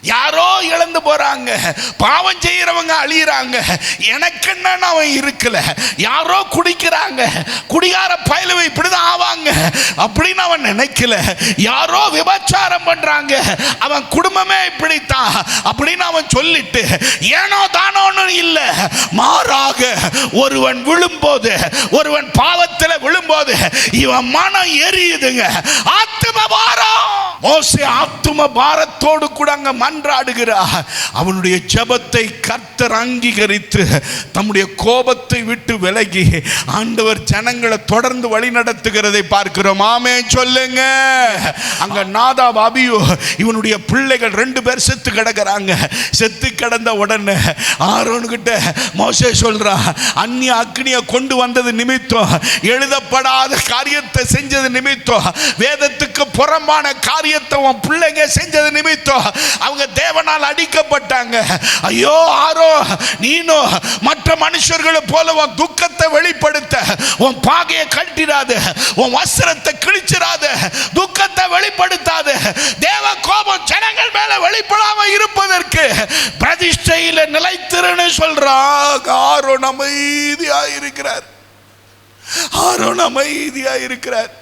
யாரோ இழந்து போறாங்க. பாவம் செய்யறவங்க அழியிறாங்க. எனக்கு என்னன்னு அவன் இருக்கல. யாரோ குடிக்கிறாங்க. குடிகார பயலுவை இப்படிதான் ஆவாங்க. அப்படின்னு அவன் நினைக்கல. யாரோ விபச்சாரம் பண்றாங்க. அவன் குடும்பமே இப்படித்தான் அப்படின்னு அவன் சொல்லிட்டு ஏனோ தானோன்னு இல்லை. மாறாக ஒருவன் விழும்போது ஒருவன் பாவத்தில் விழும்போது இவன் மனம் எரியுதுங்க. ஆத்தும வாரம் மோசே ஆத்தும பாரத்தோடு கூட அங்க மன்றாடுகிறார். அவனுடைய ஜபத்தை கர்த்தர் அங்கீகரித்து தம்முடைய கோபத்தை விட்டு விலகி ஆண்டவர் ஜனங்களை தொடர்ந்து வழி நடத்துகிறதை பார்க்கிறோம். ஆமே சொல்லுங்க. அங்க நாதா அபியோ இவனுடைய பிள்ளைகள் ரெண்டு பேர் செத்து கிடக்குறாங்க. செத்து கிடந்த உடனே ஆரோன்கிட்ட மோசே சொல்றா அந்நிய அக்னியை கொண்டு வந்தது நிமித்தம் எழுதப்படாத காரியத்தை செஞ்சது நிமித்தம் வேதத்துக்கு புறம்பான காரியத்தை உன் பிள்ளைங்க செஞ்சது நிமித்தம் அவங்க தேவனால் அடிக்கப்பட்டாங்க. ஐயோ ஆரோ நீனும் மற்ற மனுஷர்களை போல உன் துக்கத்தை வெளிப்படுத்த உன் பாகையை கட்டிடாத உன் வஸ்திரத்தை கிழிச்சிடாத துக்கத்தை வெளிப்படுத்தாத தேவ கோபம் ஜனங்கள் மேல வெளிப்படாம இருப்பதற்கு பிரதிஷ்டையில நிலைத்திருன்னு சொல்றாங்க. ஆரோ அமைதியா இருக்கிறார் ஆரோன் அமைதியா இருக்கிறார்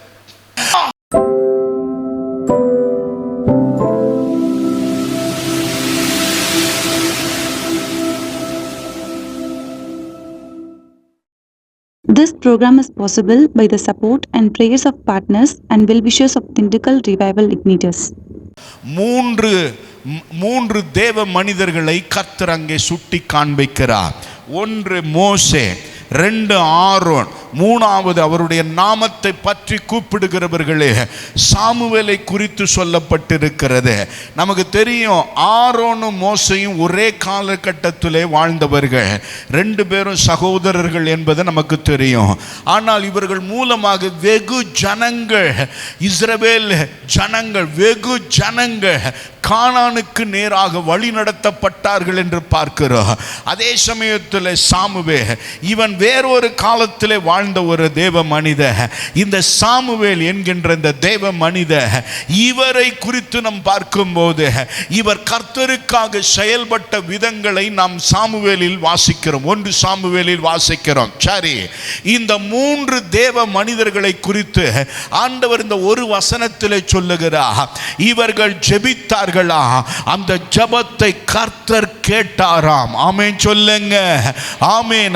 This program is possible by the support and prayers of partners and well-wishers of Thindikkal Revival Igniters. மூன்று ம்- மூன்று தேவ மனிதர்களை கர்த்தர் அங்கே சுட்டி காண்பிக்கிறார் ஒன்று மோசே ரெண்டு ஆரோன் மூணாவது அவருடைய நாமத்தை பற்றி கூப்பிடுகிறவர்களே சாமுவேலை குறித்து சொல்லப்பட்டிருக்கிறது. நமக்கு தெரியும் ஆரோனும் மோசையும் ஒரே காலகட்டத்திலே வாழ்ந்தவர்கள். ரெண்டு பேரும் சகோதரர்கள் என்பது நமக்கு தெரியும். ஆனால் இவர்கள் மூலமாக வெகு ஜனங்கள் இஸ்ரவேல் ஜனங்கள் வெகு ஜனங்கள் கானானுக்கு நேராக வழி நடத்தப்பட்டார்கள் என்று பார்க்கிறோம். அதே சமயத்தில் சாமுவே இவன் வேறொரு காலத்திலே வாழ்ந்த ஒரு தேவ மனித இந்த சாமுவேல் என்கின்ற இந்த தேவ மனித இவரை குறித்து நாம் பார்க்கும்போது இவர் கர்த்தருக்காக செயல்பட்ட விதங்களை நாம் சாமுவேலில் வாசிக்கிறோம். ஒன்று சாமுவேலில் வாசிக்கிறோம். சரி இந்த மூன்று தேவ மனிதர்களை குறித்து ஆண்டவர் இந்த ஒரு வசனத்திலே சொல்லுகிறார். இவர்கள் ஜெபித்தார்களா? அந்த ஜெபத்தை கர்த்தர் கேட்டாராம். ஆமென் சொல்லுங்க. ஆமே ஆமென்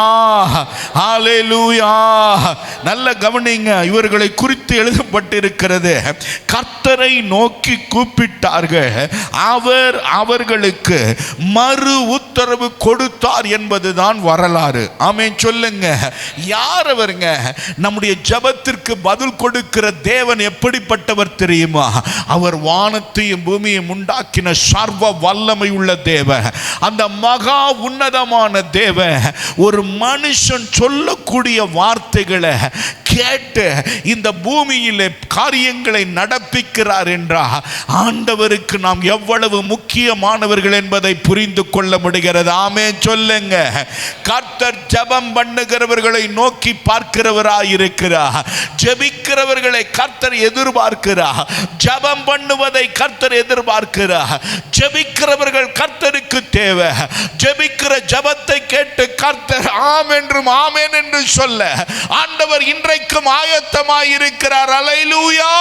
ஹாலேலூயா ஹalleluya. நல்ல கவனிங்க இவர்களை குறித்து எழுதப்பட்டிருக்கிறது. கர்த்தரை நோக்கி கூப்பிட்டார்கள். அவர் அவர்களுக்கு மறு உத்தரவு கொடுத்தார் என்பதுதான் வரலாறு. ஆமேன் சொல்லுங்க. யார் அவருங்க? நம்முடைய ஜெபத்திற்கு பதில் கொடுக்கிற தேவன் எப்படிப்பட்டவர் தெரியுமா? அவர் வானத்தையும் பூமியையும் உண்டாக்கின சர்வ வல்லமை உள்ள தேவ அந்த மகா உன்னதமான தேவ ஒரு மனுஷன் சொல்லக்கூடிய வார்த்தைகளை கேட்டு இந்த பூமியிலே காரியங்களை நடப்பிக்கிறார் என்றால் ஆண்டவருக்கு நாம் எவ்வளவு முக்கியமானவர்கள் என்பதை புரிந்து கொள்ள முடிகிறது. ஆமே சொல்லுங்க. கர்த்தர் ஜெபம் பண்ணுகிறவர்களை நோக்கி பார்க்கிறவராயிருக்கிறார். ஜபிக்கிறவர்களை ஜெபிக்கிறவர்களை கர்த்தர் எதிர்பார்க்கிறார். ஜெபம் பண்ணுவதை கர்த்தர் எதிர்பார்க்கிறார். ஜெபிக்கிறவர்கள் கர்த்தருக்கு தேவை. ஜெபிக்கிற ஜெபத்தை கேட்டு கர்த்தர் ஆம் என்றும் ஆமேன் என்று சொல்ல. ஆண்டவர் இன்றைக்கும் ஆயத்தமாய் இருக்கிறார் அலைலூயா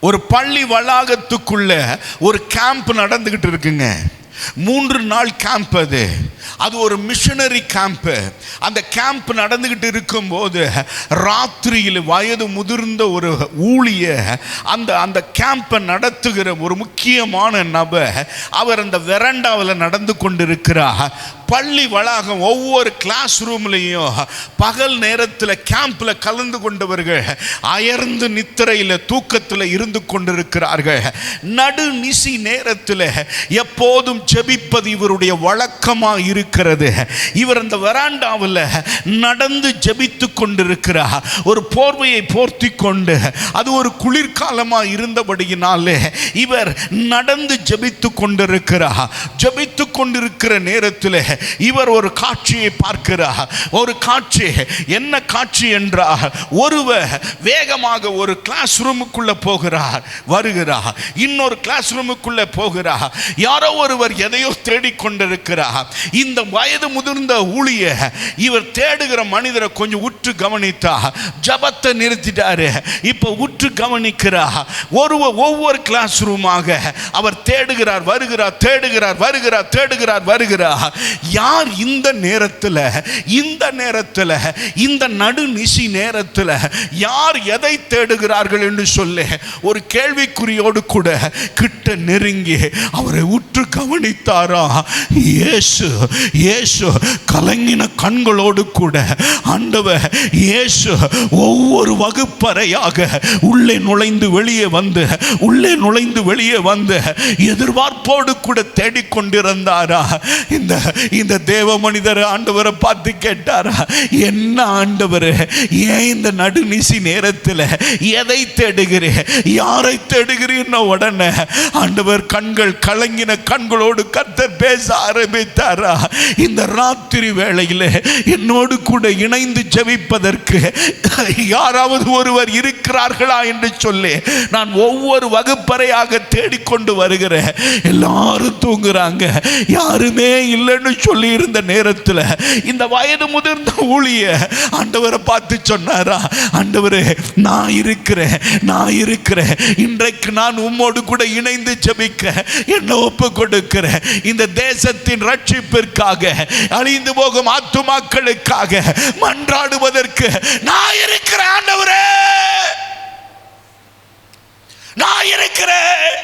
ஒரு பள்ளி வளாகத்துக்குள்ள ஒரு கேம்ப் நடந்துகிட்டு இருக்குங்க. மூன்று நாள் கேம்ப் அது. அது ஒரு மிஷனரி கேம்ப் அந்த கேம்ப் நடந்துகிட்டு இருக்கும்போது ராத்திரியில் வயது முதிர்ந்த ஒரு ஊழிய அந்த அந்த கேம்பை நடத்துகிற ஒரு முக்கியமான நபர் அவர் அந்த வெரண்டாவில் நடந்து கொண்டிருக்கிறார். பள்ளி வளாகம் ஒவ்வொரு கிளாஸ் ரூம்லையும் பகல் நேரத்தில் கேம்பில் கலந்து கொண்டவர்கள் அயர்ந்து நித்திரையில் தூக்கத்தில் இருந்து கொண்டிருக்கிறார்கள். நடு நிசி நேரத்தில் எப்போதும் ஜெபிப்பது இவருடைய வழக்கமாக இருக்கிறது. இவர் அந்த வராண்டாவில் நடந்து ஜெபித்து கொண்டிருக்கிறார். ஒரு போர்வையை போர்த்தி கொண்டு அது ஒரு குளிர்காலமாக இருந்தபடியினாலே இவர் நடந்து ஜெபித்து கொண்டிருக்கிறார். ஜெபித்து கொண்டிருக்கிற நேரத்தில் இவர் ஒரு காட்சியை பார்க்கிறார். ஒரு காட்சி என்ன காட்சி என்றால் ஒருவர் வேகமாக ஒரு கிளாஸ் ரூமுக்குள்ள போகிறார் வருகிறார். இன்னொரு கிளாஸ் ரூமுக்குள்ள போகிறார். யாரோ ஒருவர் எதையோ தேடிக்கொண்டிருக்கிறார் இந்த வயது முதிர்ந்த ஊழிய இவர் தேடுகிற மனிதரை கொஞ்சம் உற்று கவனித்தா ஜபத்தை நிறுத்திட்டாரு. இப்போ உற்று கவனிக்கிறா ஒரு ஒவ்வொரு கிளாஸ் ரூமாக அவர் தேடுகிறார் வருகிறார் தேடுகிறார் வருகிறார் தேடுகிறார் வருகிறார். யார் இந்த நேரத்தில் இந்த நேரத்தில் இந்த நடுநிசி நேரத்தில் யார் எதை தேடுகிறார்கள் என்று சொல்லி ஒரு கேள்விக்குறியோடு கூட கிட்ட நெருங்கி அவரை உற்று கவனித்தாரா? இயேசு இயேசு கலங்கின கண்களோடு கூட ஆண்டவர் இயேசு ஒவ்வொரு வகுப்பறையாக உள்ளே நுழைந்து வெளியே வந்து உள்ளே நுழைந்து வெளியே வந்து எதிர்பார்ப்போடு கூட தேடிக்கொண்டிருந்தாரா? இந்த இந்த தேவ மனிதர் ஆண்டவரை பார்த்து கேட்டாரா? என்ன ஆண்டவர் ஏன் இந்த நடுநிசி நேரத்தில் எதை தேடுகிறேன் யாரை தேடுகிறீன்னு உடனே ஆண்டவர் கண்கள் கலங்கின கண்களோடு கர்த்தர் பேச ஆரம்பித்தாரா? இந்த ராத்திரி வேளையில் என்னோடு கூட இணைந்து ஜெபிப்பதற்கு யாராவது ஒருவர் இருக்கிறார்களா என்று சொல்லி நான் ஒவ்வொரு வகுப்பறையாக தேடிக்கொண்டு வருகிறேன். எல்லாரும் தூங்குறாங்க. யாருமே இல்லைன்னு சொல்லி இருந்த நேரத்தில் இந்த வயது முதிர்ந்த ஊழிய ஆண்டவரை பார்த்து சொன்னாரா ஆண்டவரே நான் இருக்கிறேன் நான் இருக்கிறேன். இன்றைக்கு நான் உம்மோடு கூட இணைந்து ஜெபிக்க என்ன ஒப்பு கொடுக்கிறேன். இந்த தேசத்தின் ரட்சிப்பிற்காக அழிந்து போகும் ஆத்துமாக்களுக்காக மன்றாடுவதற்கு நான் இருக்கிறேன் ஆண்டவரே. நான் இருக்கிறேன்.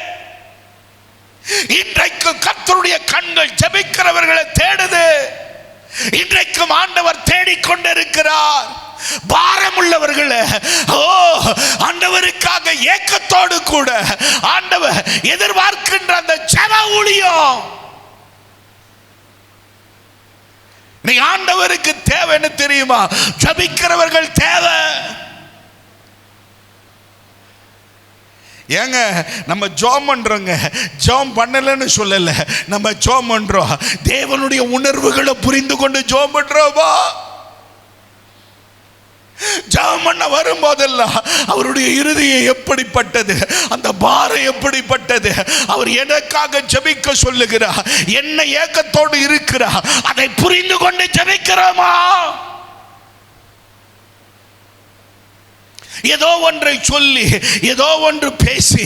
இன்றைக்கும் கத்தருடைய கண்கள் ஜபிக்கிறவர்களை தேடுது. இன்றைக்கும் ஆண்டவர் தேடிக்கொண்டிருக்கிறார். பாரமுள்ளவர்களை ஓ ஆண்டவருக்காக ஏக்கத்தோடு கூட ஆண்டவர் எதிர்பார்க்கின்ற அந்த ஜன ஊழியம். நீ ஆண்டவருக்கு தேவைன்னு தெரியுமா? ஜபிக்கிறவர்கள் தேவை. ஏங்க நம்ம ஜோம் பண்ணுறோங்க ஜோம் பண்ணலன்னு சொல்லலை. நம்ம ஜோம் பண்ணுறோம் தேவனுடைய உணர்வுகளை புரிந்து கொண்டு ஜோம் பண்ணுறோமா ஜெபம் பண்ண வரும்போதெல்லாம் அவருடைய இருதயம் எப்படிப்பட்டது? அந்த பாரம் எப்படிப்பட்டது? அவர் எனக்காக ஜெபிக்க சொல்லுகிறார். என்ன ஏக்கத்தோடு இருக்கிறார்? அதை புரிந்து கொண்டு ஜபிக்கிறோமா? ஏதோ ஒன்றை சொல்லி ஏதோ ஒன்று பேசி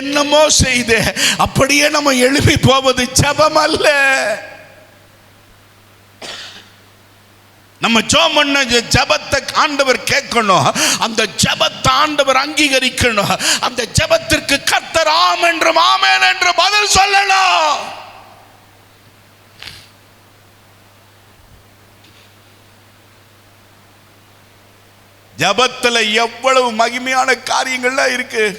என்னமோ செய்து அப்படியே நம்ம எழுப்பி போவது ஜபம் அல்ல நம்ம ஜோம் பண்ண ஜபத்தை ஜெபத்தை ஆண்டவர் கேட்கணும். அந்த ஜெபத்தை ஆண்டவர் அங்கீகரிக்கணும். அந்த ஜெபத்திற்கு கத்தர் ஆம் என்றும் ஆமேன் என்று பதில் சொல்லணும். ஜபத்தில் எவ்வளவு மகிமையான காரியங்கள்லாம் இருக்குது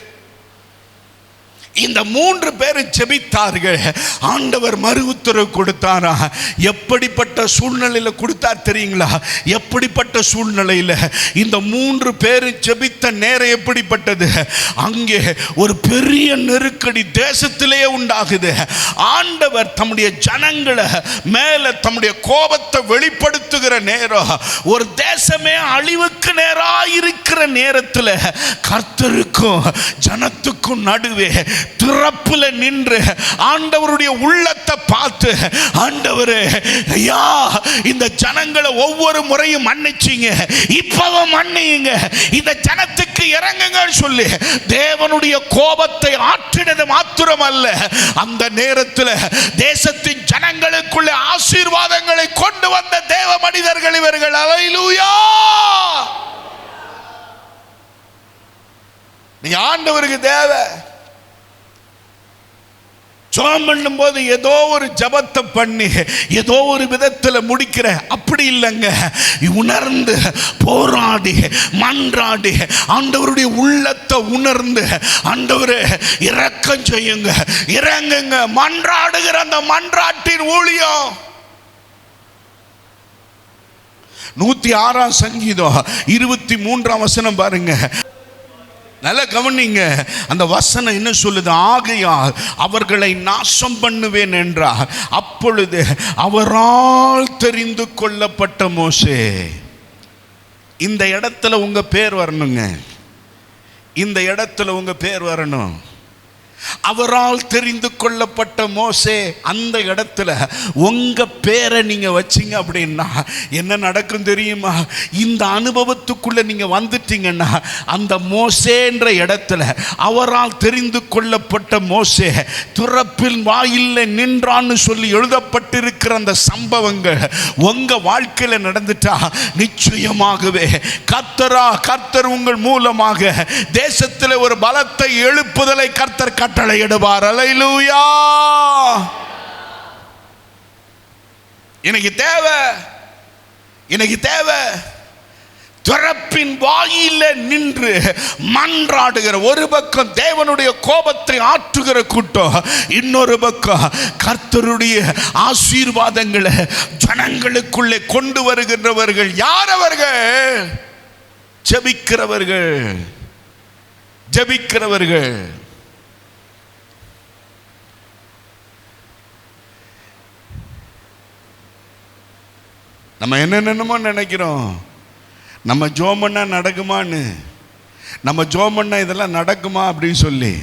இந்த மூன்று பேர் செபித்தார்கள். ஆண்டவர் மறு உத்தரவு கொடுத்தாரா? எப்படிப்பட்ட சூழ்நிலையில் கொடுத்தார் தெரியுங்களா? எப்படிப்பட்ட சூழ்நிலையில? இந்த மூன்று பேர் செபித்த நேரம் எப்படிப்பட்டது? அங்கே ஒரு பெரிய நெருக்கடி தேசத்திலேயே உண்டாகுது. ஆண்டவர் தம்முடைய ஜனங்களை மேலே தம்முடைய கோபத்தை வெளிப்படுத்துகிற நேரம் ஒரு தேசமே அழிவுக்கு நேராக இருக்கிற நேரத்தில் கர்த்தருக்கும் ஜனத்துக்கும் நடுவே திறப்புல நின்று ஆண்டவருடைய உள்ளத்தை பார்த்து ஆண்டவரே ஐயா இந்த ஜனங்களை ஒவ்வொரு முறையும் மன்னிச்சிங்க. இப்பவும் மன்னியுங்க. இந்த ஜனத்துக்கு இறங்குங்கன்னு சொல்லி தேவனுடைய கோபத்தை ஆற்றினது மாத்திரம் அல்ல அந்த நேரத்தில் தேசத்தின் ஜனங்களுக்குள்ள ஆசீர்வாதங்களை கொண்டு வந்த தேவ மனிதர்கள் இவர்கள். அலையிலூயா! நீ ஆண்டவருக்கு தேவை. ஜெபம் பண்ணும்போது ஏதோ ஒரு ஜபத்தை பண்ணி ஏதோ ஒரு விதத்தில் முடிக்கிற. அப்படி இல்லைங்க. உணர்ந்து போராடி மன்றாடி ஆண்டவருடைய உள்ளத்தை உணர்ந்து ஆண்டவரே இரக்கம் செய்யுங்க. இறங்குங்க. மன்றாடுகிற அந்த மன்றாட்டின் ஊழியம். நூத்தி ஆறாம் சங்கீதம் இருபத்தி மூன்றாம் வசனம் பாருங்க. நல்ல கவனிங்க அந்த வசனம் என்ன சொல்லுது? ஆகையால் அவர்களை நாசம் பண்ணுவேன் என்றார். அப்பொழுது அவரால் தெரிந்து கொள்ளப்பட்ட மோசே இந்த இடத்துல உங்கள் பேர் வரணுங்க. இந்த இடத்துல உங்கள் பேர் வரணும். அவரால் தெரிந்து கொள்ளப்பட்ட மோசே அந்த இடத்துல உங்க பேரை நீங்க வச்சீங்க அப்படின்னா என்ன நடக்கும் தெரியுமா? இந்த அனுபவத்துக்குள்ள நீங்க வந்துட்டீங்கன்னா அந்த மோசேன்ற இடத்துல அவரால் தெரிந்து கொள்ளப்பட்ட மோசே துறப்பில் வாயில் நின்றான்னு சொல்லி எழுதப்பட்டிருக்கிற அந்த சம்பவங்கள் உங்க வாழ்க்கையில நடந்துட்டா நிச்சயமாகவே கர்த்தரா கர்த்தர் உங்கள் மூலமாக தேசத்தில் ஒரு பலத்தை எழுப்புதலை கர்த்தர் கட்ட கட்டளையிடுவார் அலையிலூயா எனக்கு தேவை. எனக்கு தேவை. துறப்பின் வாயில நின்று மன்றாடுகிற ஒரு பக்கம் தேவனுடைய கோபத்தை ஆற்றுகிற கூட்டம் இன்னொரு பக்கம் கர்த்தருடைய ஆசீர்வாதங்களை ஜனங்களுக்குள்ளே கொண்டு வருகின்றவர்கள் யார் அவர்கள்? ஜெபிக்கிறவர்கள். ஜெபிக்கிறவர்கள். நம்ம என்னென்னமோ நினைக்கிறோம். நம்ம ஜோமன்னா நடக்குமான்னு. நம்ம ஜோமன்னா இதெல்லாம் நடக்குமா அப்படின்னு சொல்லி.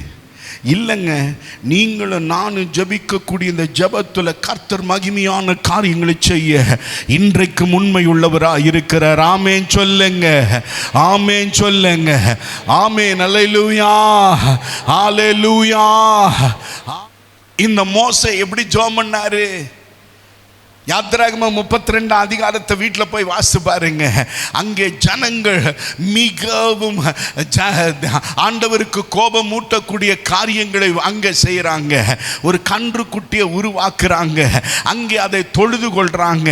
இல்லைங்க நீங்களும் நானும் ஜெபிக்கக்கூடிய இந்த ஜெபத்துல கர்த்தர் மகிமையான காரியங்களை செய்ய இன்றைக்கு உண்மை உள்ளவரா இருக்கிறார். ஆமேன் சொல்லுங்க. ஆமேன் சொல்லுங்க. ஆமேன். அல்லேலூயா லூயா இந்த மோசை எப்படி ஜோமன்னாரு? பண்ணாரு யாத்திராகம முப்பத்தி ரெண்டு அதிகாரத்தை வீட்டில் போய் வாசி பாருங்க. அங்கே ஜனங்கள் மிகவும் ஆண்டவருக்கு கோபம் மூட்டக்கூடிய காரியங்களை அங்கே செய்கிறாங்க ஒரு கன்று குட்டியை உருவாக்குறாங்க. அங்கே அதை தொழுது கொள்கிறாங்க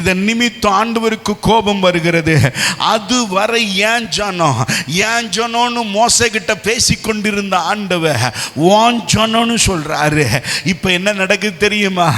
இதன் நிமித்தம் ஆண்டவருக்கு கோபம் வருகிறது. அதுவரை ஏன் ஜனம் ஏன் ஜனோன்னு மோசகிட்ட பேசி கொண்டிருந்த ஆண்டவர் ஓன் ஜனம்னு இப்போ என்ன நடக்குது தெரியுமா?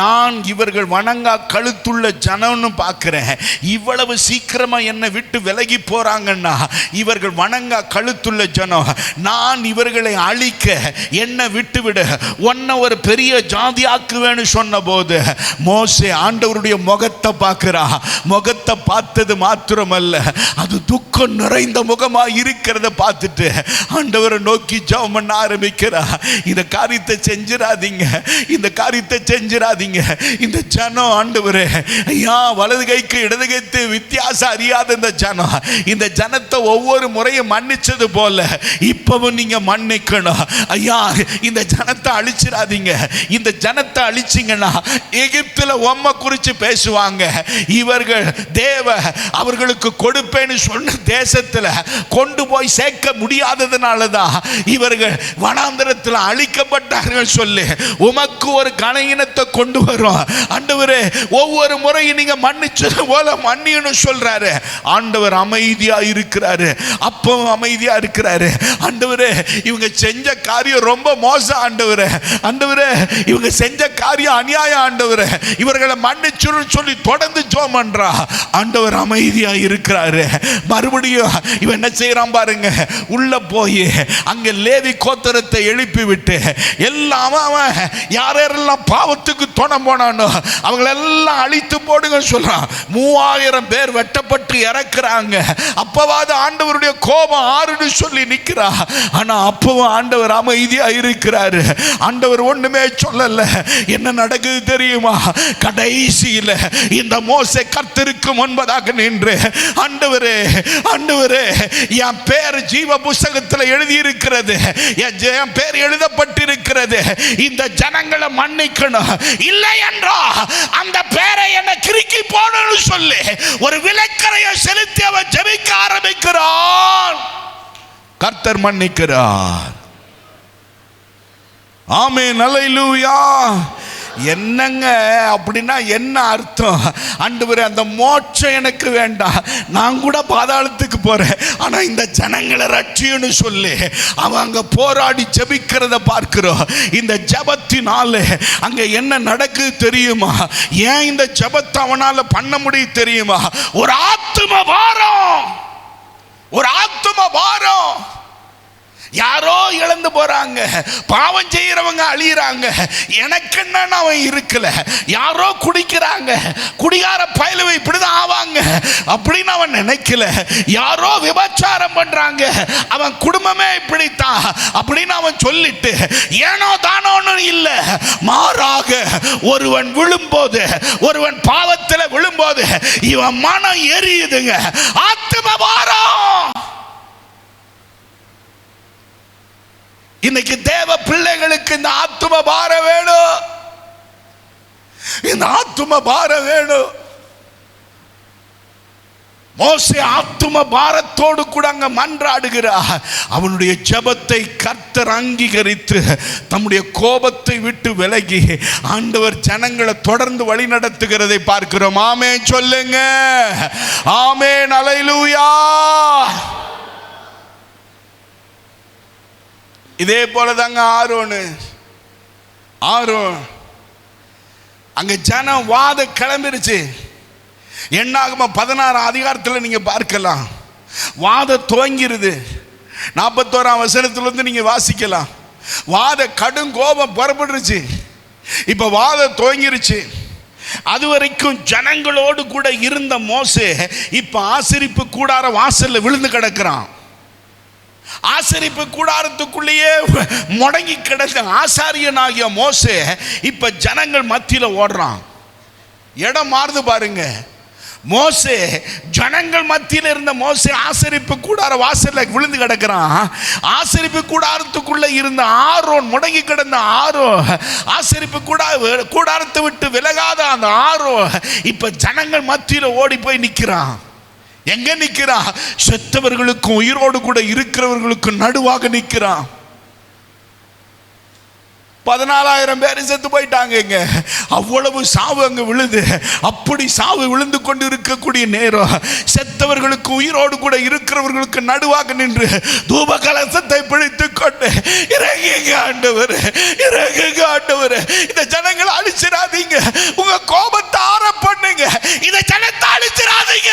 நான் இவர்கள் வணங்க கழுத்துள்ள ஜனம்னு பார்க்குறேன். இவ்வளவு சீக்கிரமா என்னை விட்டு விலகி போறாங்கன்னா இவர்கள் வணங்கா கழுத்துள்ள ஜனம். நான் இவர்களை அழிக்க என்னை விட்டு விடு. உன்னை ஒரு பெரிய ஜாதியாக்குவேன்னு சொன்ன போது மோசே ஆண்டவருடைய முகத்தை பார்க்குறா. முகத்தை பார்த்தது மாத்திரமல்ல அது துக்கம் நிறைந்த முகமா இருக்கிறத பார்த்துட்டு ஆண்டவரை நோக்கி ஜபம் பண்ண ஆரம்பிக்கிறா. இந்த காரியத்தை செஞ்சிடாதீங்க. இந்த காரியத்தை செஞ்சிடாதீங்க. இந்த ஜனம் ஆண்டவரே ஐயா வலது கைக்கு இடது கைத்து வித்தியாசம் அறியாத இந்த ஜனம். இந்த ஜனத்தை ஒவ்வொரு முறையும் மன்னிச்சது போல இப்பவும் நீங்க மன்னிக்கணும். ஐயா இந்த ஜனத்தை அழிச்சிடாதீங்க. இந்த ஜனத்தை அழிச்சிங்கன்னா எகிப்தில் உம்மை குறித்து பேசுவாங்க. இவர்கள் தேவ அவர்களுக்கு கொடுப்பேன்னு சொன்ன தேசத்துல கொண்டு போய் சேர்க்க முடியாததுனால தான் இவர்கள் வனாந்திரத்தில் அழிக்கப்பட்டார்கள் சொல்லி உமக்கு ஒரு கணையினத்தை கொண்டு வரும். ஆண்டவரே ஒவ்வொரு முறையும் நீங்க மன்னிச்சது போல மன்னியன்னு சொல்றாரு. ஆண்டவர் அமைதியா இருக்கிறாரு. அப்பவும் அமைதியா இருக்கிறாரு. ஆண்டவரே இவங்க செஞ்ச காரியம் ரொம்ப மோசம் ஆண்டவரே. ஆண்டவரே இவங்க செஞ்ச காரியம் அநியாயம் ஆண்டவரே. இவர்களை மன்னிச்சுன்னு சொல்லி தொடர்ந்து ஜோம் பண்றா. ஆண்டவர் அமைதியா இருக்கிறாரு. மறுபடியும் இவன் என்ன செய்யறான் பாருங்க உள்ள போய் அங்க லேவி கோத்தரத்தை எழுப்பி விட்டு எல்லாம் அவன் யாரெல்லாம் பாவத்துக்கு துணை போனானோ அவங்களெல்லாம் அழித்து போடுங்க சொல்றான். மூவாயிரம் பேர் வெட்டப்பட்டு இறக்குறாங்க. அப்பவாது ஆண்டவருடைய கோபம் ஆறுன்னு சொல்லி நிற்கிறா ஆனா அப்பவும் ஆண்டவர் அமைதியா இருக்கிறாரு. ஆண்டவர் ஒன்றுமே சொல்லலை. என்ன நடக்குது தெரியுமா? கடைசியில இந்த மோசை கத்திருக்கு முன்பதாக நின்று ஆண்டவரே ஆண்டவரே என் பேர் ஜீவ புஸ்தகத்தில் எழுதியிருக்கிறது. என் ஜெ- என் பேர் எழுதப்பட்டிருக்கிறது. இந்த ஜனங்களை மன்னிக்கணும். இல்லை என்றா அந்த பேரை என்ன கிறுக்கி போடணும்னு சொல்லி. ஒரு விளக்கரையை செலுத்தி அவன் ஜெபிக்க ஆரம்பிக்கிறான். கர்த்தர் மன்னிக்கிறார். ஆமே நல்லூயா என்னங்க அப்படின்னா என்ன அர்த்தம்? அண்டு அந்த மோட்சம் எனக்கு வேண்டாம். நான் கூட பாதாளத்துக்கு போறேன். ஆனா இந்த ஜனங்களை ரட்சியன்னு சொல்லி. அவன் அங்க போராடி ஜபிக்கிறத பார்க்கிறோம். இந்த ஜபத்தினால அங்க என்ன நடக்குது தெரியுமா? ஏன் இந்த ஜெபத்தை அவனால பண்ண முடியும் தெரியுமா? ஒரு ஆத்தும பாரம். ஒரு ஆத்தும பாரம். யாரோ இழந்து போறாங்க. பாவம் செய்யறவங்க அழியிறாங்க. எனக்கு என்னன்னு அவன் இருக்கல. யாரோ குடிக்கிறாங்க. குடிகார பயலுவை இப்படிதான் ஆவாங்க. அப்படின்னு அவன் நினைக்கல. யாரோ விபச்சாரம் பண்றாங்க. அவன் குடும்பமே இப்படித்தான் அப்படின்னு அவன் சொல்லிட்டு ஏனோ தானோன்னு இல்லை. மாறாக ஒருவன் விழும்போது ஒருவன் பாவத்தில் விழும்போது இவன் மனம் எரியுதுங்க. ஆத்தும பாரம். இன்னைக்கு தேவ பிள்ளைகளுக்கு இந்த ஆத்தும பார வேணும். இந்த ஆத்தும பார வேணும். மோசே ஆத்தும பாரத்தோடு கூட அங்க மன்றாடுகிறார். அவனுடைய ஜபத்தை கர்த்தர் அங்கீகரித்து தம்முடைய கோபத்தை விட்டு விலகி ஆண்டவர் ஜனங்களை தொடர்ந்து வழி நடத்துகிறதை பார்க்கிறோம். ஆமே சொல்லுங்க. ஆமே நலையிலூயா இதே போல தாங்க ஆரோனு. ஆரோன் அங்க ஜனம் வாத கிளம்பிருச்சு. என்னாகுமா பதினாறு அதிகாரத்தில் நீங்க பார்க்கலாம். வாத துவங்கிருது. நாற்பத்தோராம் வசனத்திலிருந்து நீங்க வாசிக்கலாம். வாத கடும் கோபம் புறப்பட்டுருச்சு இப்ப வாத துவங்கிருச்சு. அது வரைக்கும் ஜனங்களோடு கூட இருந்த மோசே இப்ப ஆசிரிப்பு கூடார வாசல்ல விழுந்து கிடக்கிறான். ஆசரிப்பு கூடாரத்துக்குள்ளேயே முடங்கி கிடந்த ஆசாரியனாகிய மோசே இப்போ ஜனங்கள் மத்தியில் ஓடுறான். இடம் மாறுது பாருங்க. மோசே ஜனங்கள் மத்தியில் இருந்த மோசே ஆசரிப்பு கூடார வாசலில் விழுந்து கிடக்கிறான். ஆசரிப்பு கூடாரத்துக்குள்ளே இருந்த ஆரோன் முடங்கி கிடந்த ஆரோ ஆசரிப்பு கூடா கூடாரத்தை விட்டு விலகாத அந்த ஆரோ இப்போ ஜனங்கள் மத்தியில் ஓடி போய் நிற்கிறான் எங்க நிற்கிறா செத்தவர்களுக்கும் உயிரோடு கூட இருக்கிறவர்களுக்கும் நடுவாக நிற்கிறான் பதினாலாயிரம் பேர் செத்து போயிட்டாங்க அவ்வளவு சாவு அங்க விழுது. அப்படி சாவு விழுந்து கொண்டு இருக்கக்கூடிய நேரம். செத்தவர்களுக்கு உயிரோடு கூட இருக்கிறவர்களுக்கு நடுவாக நின்று தூப கலசத்தை பிடித்து கொண்டு இறங்குங்க ஆண்டவர் இறங்குங்க ஆண்டவர். இந்த ஜனங்களை அழிச்சிடாதீங்க. உங்க கோபத்தை ஆற பண்ணுங்க. இந்த ஜனத்தை அழிச்சிடாதீங்க.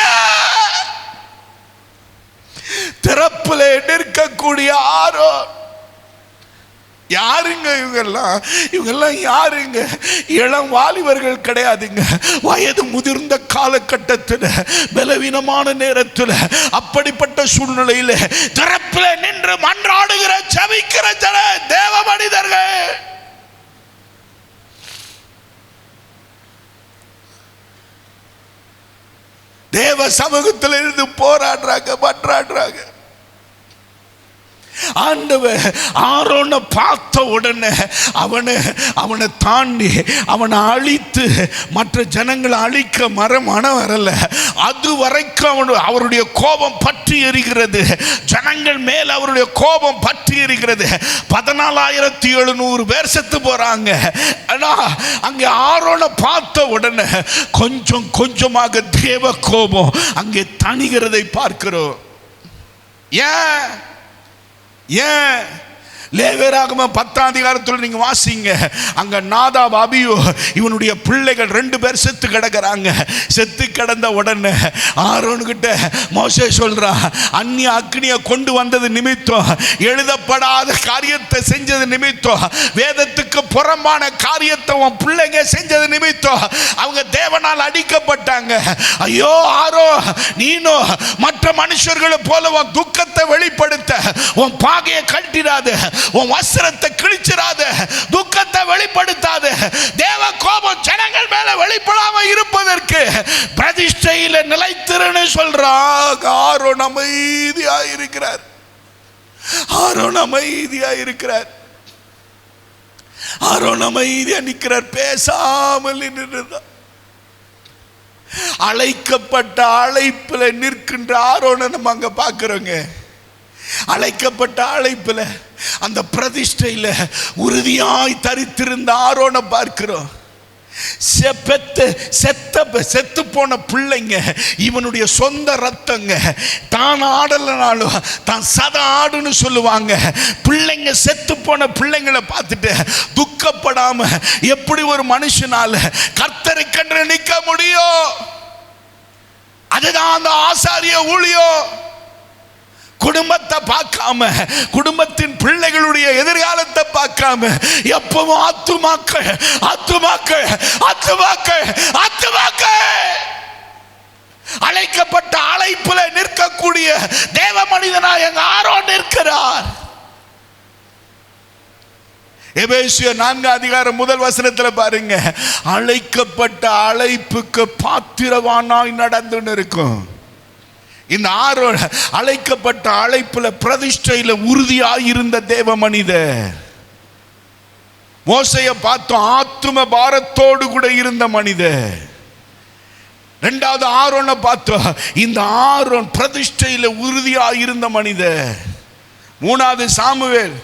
திறப்புல நிற்கக்கூடிய ஆரோ யாருங்க இவங்கெல்லாம்? இவங்கெல்லாம் யாருங்க? இளம் வாலிபர்கள் கிடையாதுங்க. வயது முதிர்ந்த காலகட்டத்தில் பலவீனமான நேரத்தில் அப்படிப்பட்ட சூழ்நிலையில் திறப்பில் நின்று மன்றாடுகிற சவிக்கிற ஜன தேவ மனிதர்கள். தேவ சமூகத்தில் இருந்து போராடுறாங்க மன்றாடுறாங்க. ஆண்டவர் ஆரோனை பார்த்த உடனே அவனை அவனை தாண்டி அவனை அழித்து மற்ற ஜனங்களை அழிக்க மரம் மனம் வரல. அது வரைக்கும் அவனு அவருடைய கோபம் பற்றி எரிகிறது. ஜனங்கள் மேல் அவருடைய கோபம் பற்றி எரிகிறது. பதினாலாயிரத்தி எழுநூறு பேர் செத்து போறாங்க. ஆனால் அங்கே ஆரோனை பார்த்த உடனே கொஞ்சம் கொஞ்சமாக தேவ கோபம் அங்கே தணிகிறதை பார்க்கிறோம். ஏன்? ஏன் லேவேராகம பத்தாம் அதிகாரத்தில் நீங்க வாசிங்க. அங்க நாதா பாபியோ இவனுடைய பிள்ளைகள் ரெண்டு பேர் செத்து கிடக்குறாங்க. செத்து கிடந்த உடனே ஆரோன்கிட்ட மோசே சொல்றா அந்நிய அக்னியை கொண்டு வந்தது நிமித்தம் எழுதப்படாத காரியத்தை செஞ்சது நிமித்தம் வேதத்துக்கு புறம்பான காரியத்தை உன் பிள்ளைங்க செஞ்சது நிமித்தம் அவங்க தேவனால் அடிக்கப்பட்டாங்க. ஐயோ ஆரோ நீனோ மற்ற மனுஷர்களை போல உன் துக்கத்தை வெளிப்படுத்த உன் பாகையை கட்டிடாது உன் வஸ்திரத்தை கிழிச்சிடாத துக்கத்தை வெளிப்படுத்தாத. தேவ கோபம் ஜனங்கள் மேல வெளிப்படாம இருப்பதற்கு பிரதிஷ்டையில நிலைத்திருன்னு சொல்றாங்க. ஆரோன் அமைதியா இருக்கிறார். ஆரோன் அமைதியா இருக்கிறார். ஆரோன் அமைதியா நிற்கிறார் பேசாமல் நின்றுதான். அழைக்கப்பட்ட அழைப்புல நிற்கின்ற ஆரோனை நம்ம அங்க பார்க்குறோங்க. அழைக்கப்பட்ட அழைப்புல அந்த பிரதிஷ்டையில உறுதியாய் தரித்திருந்த ஆரோனை பார்க்கிறோம். செப்பத்து செத்த செத்து போன பிள்ளைங்க இவனுடைய சொந்த ரத்தங்க தான் ஆடலைனாலும் தான் சத ஆடுன்னு சொல்லுவாங்க. பிள்ளைங்க செத்து போன பிள்ளைங்களை பார்த்துட்டு துக்கப்படாம எப்படி ஒரு மனுஷனால கர்த்தரை கன்று நிற்க முடியும்? அதுதான் அந்த ஆசாரிய ஊழியம். குடும்பத்தை பார்க்காம குடும்பத்தின் பிள்ளைகளுடைய எதிர்காலத்தை பார்க்காம எப்பவும் ஆத்துமாக்கள் ஆத்துமாக்கள் ஆத்துமாக்கள் ஆத்துமாக்கள். அழைக்கப்பட்ட அழைப்புல நிற்கக்கூடிய தேவ மனிதனா எங்க ஆரோ நிற்கிறார். எபேசிய நான்கு அதிகாரம் முதல் வசனத்துல பாருங்க அழைக்கப்பட்ட அழைப்புக்கு பாத்திரவானாய் நடந்துன்னு இருக்கும். இந்த ஆறு அழைக்கப்பட்ட அழைப்புல பிரதிஷ்டையில உறுதியாக இருந்த தேவ மனித மோசைய பார்த்தோம் ஆத்தும பாரத்தோடு கூட இருந்த மனித ரெண்டாவது ஆரோனை பார்த்தோம் இந்த ஆரோன் பிரதிஷ்டையில உறுதியாக இருந்த மனித மூணாவது சாமுவேல்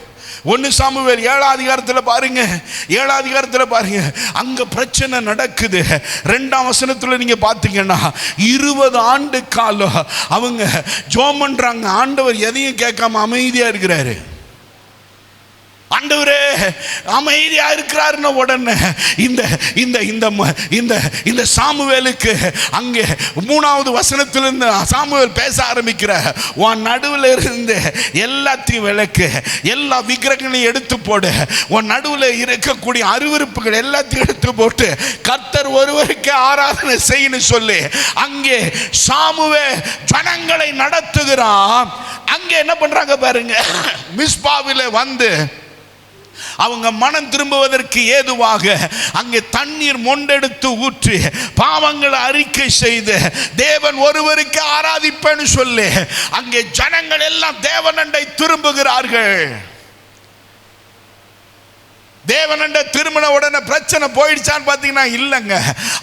ஒன்று சாமுவேல் ஏழாம் அதிகாரத்தில் பாருங்க ஏழாம் அதிகாரத்தில் பாருங்க அங்க பிரச்சனை நடக்குது. ரெண்டாம் வசனத்தில் நீங்க பார்த்தீங்கன்னா இருபது ஆண்டு காலம் அவங்க ஜோம் பண்றாங்க. ஆண்டவர் எதையும் கேட்காம அமைதியா இருக்கிறாரு. ஆண்டவரே அமைதியா இருக்கிறாருன்னு உடனே இந்த இந்த இந்த ம- இந்த இந்த சாமுவேலுக்கு அங்கே மூணாவது வசனத்திலிருந்து சாமுவேல் பேச ஆரம்பிக்கிற உன் நடுவில் இருந்து எல்லாத்தையும் விளக்கு எல்லா விக்கிரகங்களையும் எடுத்து போடு. உன் நடுவில் இருக்கக்கூடிய அருவருப்புகள் எல்லாத்தையும் எடுத்து போட்டு கர்த்தர் ஒருவருக்கு ஆராதனை செய்யணும் சொல்லி. அங்கே சாமுவே ஜனங்களை நடத்துகிறான். அங்கே என்ன பண்றாங்க பாருங்க. மிஸ்பாவில் வந்து அவங்க மனம் திரும்புவதற்கு ஏதுவாக அங்கே தண்ணீர் மொண்டெடுத்து ஊற்றி பாவங்களை அறிக்கை செய்து தேவன் ஒருவருக்கு ஆராதிப்பேன்னு சொல்லி. அங்கே ஜனங்கள் எல்லாம் தேவனண்டை திரும்புகிறார்கள். தேவனண்ட திருமண உடனே பிரச்சனை போயிடுச்சான்னு பார்த்தீங்கன்னா இல்லைங்க.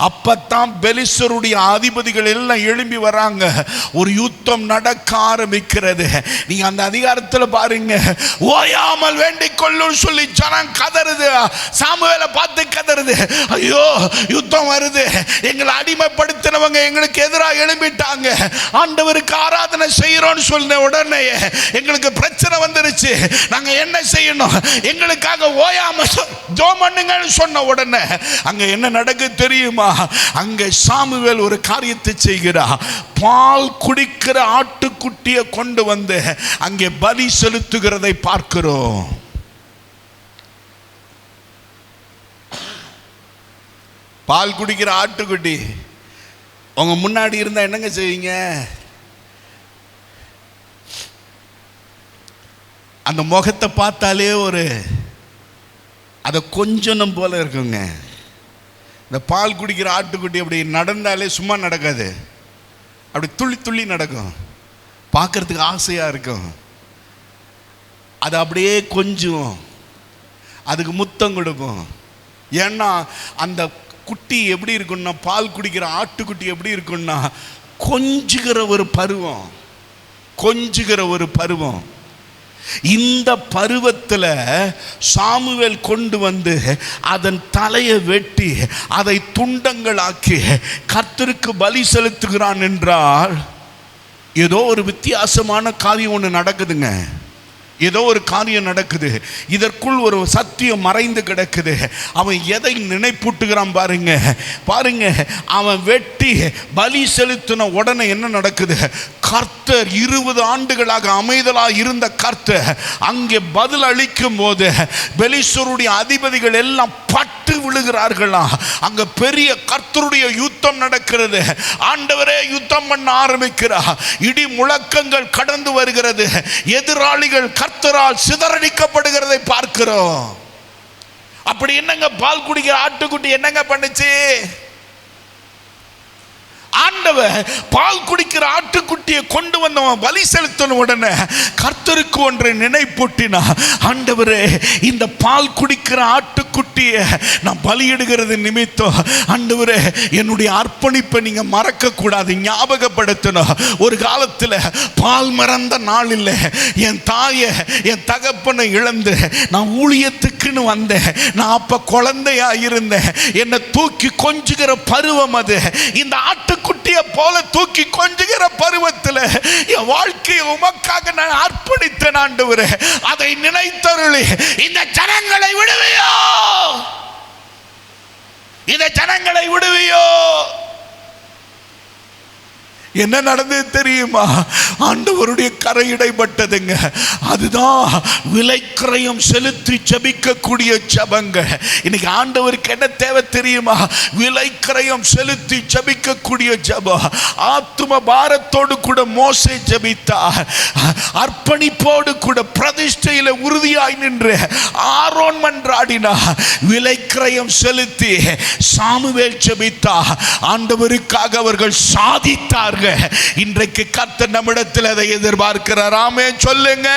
அப்பத்தான் பெலிசருடைய அதிபதிகள் எல்லாம் எழும்பி வராங்க. ஒரு யுத்தம் நடக்க ஆரம்பிக்கிறது. நீங்கள் அந்த அதிகாரத்தில் பாருங்க. ஓயாமல் வேண்டிக் கொள்ளும் சொல்லி ஜனம் கதறுது. சாமுவேலை பார்த்து கதறுது. ஐயோ யுத்தம் வருது. எங்களை அடிமைப்படுத்தினவங்க எங்களுக்கு எதிராக எழும்பிட்டாங்க. ஆண்டவருக்கு ஆராதனை செய்கிறோன்னு சொன்ன உடனே எங்களுக்கு பிரச்சனை வந்துருச்சு. நாங்கள் என்ன செய்யணும்? எங்களுக்காக ஓயாமல் ஓயாம பண்ணுங்கன்னு சொன்ன உடனே அங்க என்ன நடக்கு தெரியுமா? அங்க சாமுவேல் ஒரு காரியத்தை செய்கிறா. பால் குடிக்கிற ஆட்டுக்குட்டியை கொண்டு வந்து அங்கே பலி செலுத்துகிறதை பார்க்கிறோம். பால் குடிக்கிற ஆட்டுக்குட்டி உங்க முன்னாடி இருந்தா என்னங்க செய்வீங்க? அந்த முகத்தை பார்த்தாலே ஒரு அதை கொஞ்சம் போல இருக்குங்க. இந்த பால் குடிக்கிற ஆட்டுக்குட்டி அப்படி நடந்தாலே சும்மா நடக்காது. அப்படி துள்ளி துள்ளி நடக்கும். பார்க்கறதுக்கு ஆசையாக இருக்கும். அது அப்படியே கொஞ்சம் அதுக்கு முத்தம் கொடுப்போம். ஏன்னா அந்த குட்டி எப்படி இருக்குன்னா பால் குடிக்கிற ஆட்டுக்குட்டி எப்படி இருக்குன்னா கொஞ்சுகிற ஒரு பருவம். கொஞ்சுகிற ஒரு பருவம். இந்த பருவத்தில் சாமுவேல் கொண்டு வந்து அதன் தலையை வெட்டி அதை துண்டங்களாக்கி கர்த்தருக்கு பலி செலுத்துகிறான் என்றால் ஏதோ ஒரு வித்தியாசமான காரியம் ஒன்று நடக்குதுங்க. ஏதோ ஒரு காரியம் நடக்குது. இதற்குள் ஒரு சத்தியம் மறைந்து கிடக்குது. அவன் எதை நினைப்பூட்டுகிறான் பாருங்க. பாருங்க அவன் வெட்டி பலி செலுத்தின உடனே என்ன நடக்குது? கர்த்தர் இருபது ஆண்டுகளாக அமைதலாக இருந்த கர்த்தர் அங்கே பதில் அளிக்கும் போது பெலிசருடைய அதிபதிகள் எல்லாம் பட்டு விழுகிறார்களாம் அங்க பெரிய கர்த்தருடைய யுத்தம் நடக்கிறது. ஆண்டவரே யுத்தம் பண்ண ஆரம்பிக்கிறார் இடி முழக்கங்கள் கடந்து வருகிறது. எதிராளிகள் கர்த்தரால் சிதறடிக்கப்படுகிறதை பார்க்கிறோம். அப்படி என்னங்க பால் குடிக்கிற ஆட்டுக்குட்டி என்னங்க பண்ணுச்சு? ஆண்டவர் பால் குடிக்கிற ஆட்டுக்குட்டியை கொண்டு வந்தவன் பலி செலுத்தின உடனே கர்த்தருக்கு ஒன்றை நினைப்பூட்டினா ஆண்டவரே இந்த பால் குடிக்கிற ஆட்டுக்குட்டியை நான் பலியிடுகிறது நிமித்தம் ஆண்டவரே என்னுடைய அர்ப்பணிப்பை நீங்கள் மறக்க கூடாது ஞாபகப்படுத்தணும். ஒரு காலத்தில் பால் மறந்த நாள் என் தாயை என் தகப்பனை இழந்து நான் ஊழியத்துக்கு ஊழியத்துக்குன்னு வந்தேன். நான் அப்ப குழந்தையா இருந்தேன். என்னை தூக்கி கொஞ்சுகிற பருவம் அது. இந்த ஆட்டுக்குட்டியை போல தூக்கி கொஞ்சுகிற பருவத்தில் என் வாழ்க்கையை உமக்காக நான் அர்ப்பணித்தேன் ஆண்டவர். அதை நினைத்தருளி. இந்த ஜனங்களை விடுவியோ? இந்த ஜனங்களை விடுவியோ? என்ன நடந்தது தெரியுமா? ஆண்டவருடைய கரை இடைப்பட்டதுங்க. அதுதான் விலைக்கிரயம் செலுத்தி ஜபிக்கக்கூடிய ஜபங்க. இன்னைக்கு ஆண்டவருக்கு என்ன தேவை தெரியுமா? விலைக்கிரயம் செலுத்தி ஜபிக்கக்கூடிய ஜபம். ஆத்தும பாரத்தோடு கூட மோசை ஜபித்தா. அர்ப்பணிப்போடு கூட பிரதிஷ்டையில் உறுதியாய் நின்று ஆரோன் மன்றாடினா விலைக்கிரயம் செலுத்தி சாமுவேல் ஜபித்தா. ஆண்டவருக்காக அவர்கள் சாதித்தார்கள். இன்றைக்கு கத்த நம்மிடத்தில் அதை எதிர்பார்க்கிறார். ஆமே சொல்லுங்க.